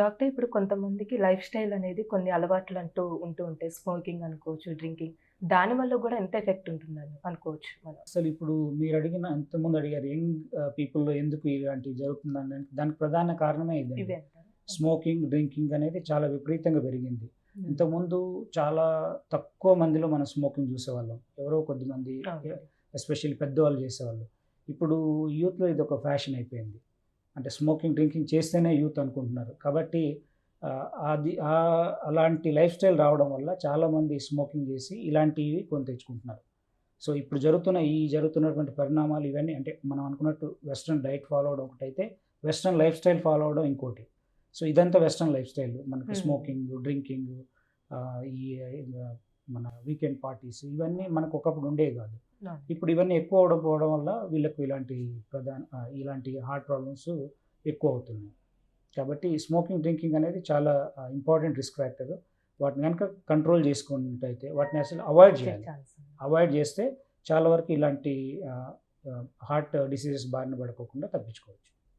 Doctor ఇప్పుడు కొంతమందికి life style అనేది కొన్ని అలవాట్లు అంటూ ఉంటూ ఉంటాయి. స్మోకింగ్ అనుకోవచ్చు డ్రింకింగ్. దాని వల్ల కూడా ఎంత ఎఫెక్ట్ ఉంటుందని అనుకోవచ్చు మనం. అసలు ఇప్పుడు మీరు అడిగిన ఇంతకుముందు అడిగారు యంగ్ పీపుల్లో ఎందుకు ఇలాంటివి జరుగుతుందని దానికి ప్రధాన కారణమే ఇది స్మోకింగ్ డ్రింకింగ్ అనేది చాలా విపరీతంగా పెరిగింది. ఇంతకుముందు చాలా తక్కువ మందిలో మనం స్మోకింగ్ చూసేవాళ్ళం. ఎవరో కొద్దిమంది. ఎస్పెషల్లీ పెద్దవాళ్ళు చేసేవాళ్ళు. ఇప్పుడు యూత్లో ఇది ఒక ఫ్యాషన్ అయిపోయింది. అంటే స్మోకింగ్ డ్రింకింగ్ చేస్తేనే యూత్ అనుకుంటున్నారు కాబట్టి అది అలాంటి లైఫ్ స్టైల్ రావడం వల్ల చాలామంది స్మోకింగ్ చేసి ఇలాంటివి కొని తెచ్చుకుంటున్నారు సో ఇప్పుడు జరుగుతున్న ఈ జరుగుతున్నటువంటి పరిణామాలు ఇవన్నీ అంటే మనం అనుకున్నట్టు వెస్ట్రన్ డైట్ ఫాలో అవడం ఒకటైతే వెస్ట్రన్ లైఫ్ స్టైల్ ఫాలో అవడం ఇంకోటి సో ఇదంతా వెస్ట్రన్ లైఫ్ స్టైల్ మనకి. స్మోకింగ్ డ్రింకింగ్ ఈ మన వీకెండ్ పార్టీస్ ఇవన్నీ మనకు ఒకప్పుడు ఉండేవి కాదు. ఇప్పుడు ఇవన్నీ ఎక్కువ అవడం పోవడం వల్ల వీళ్ళకు ఇలాంటి ప్రధాన ఇలాంటి హార్ట్ ప్రాబ్లమ్స్ ఎక్కువ అవుతున్నాయి. కాబట్టి స్మోకింగ్ డ్రింకింగ్ అనేది చాలా ఇంపార్టెంట్ రిస్క్ ఫ్యాక్టర్. వాటిని కనుక కంట్రోల్ చేసుకున్నట్టయితే వాటిని అసలు అవాయిడ్ చేయాలి. అవాయిడ్ చేస్తే చాలా వరకు ఇలాంటి హార్ట్ డిసీజెస్ బారిన పడుకోకుండా తప్పించుకోవచ్చు.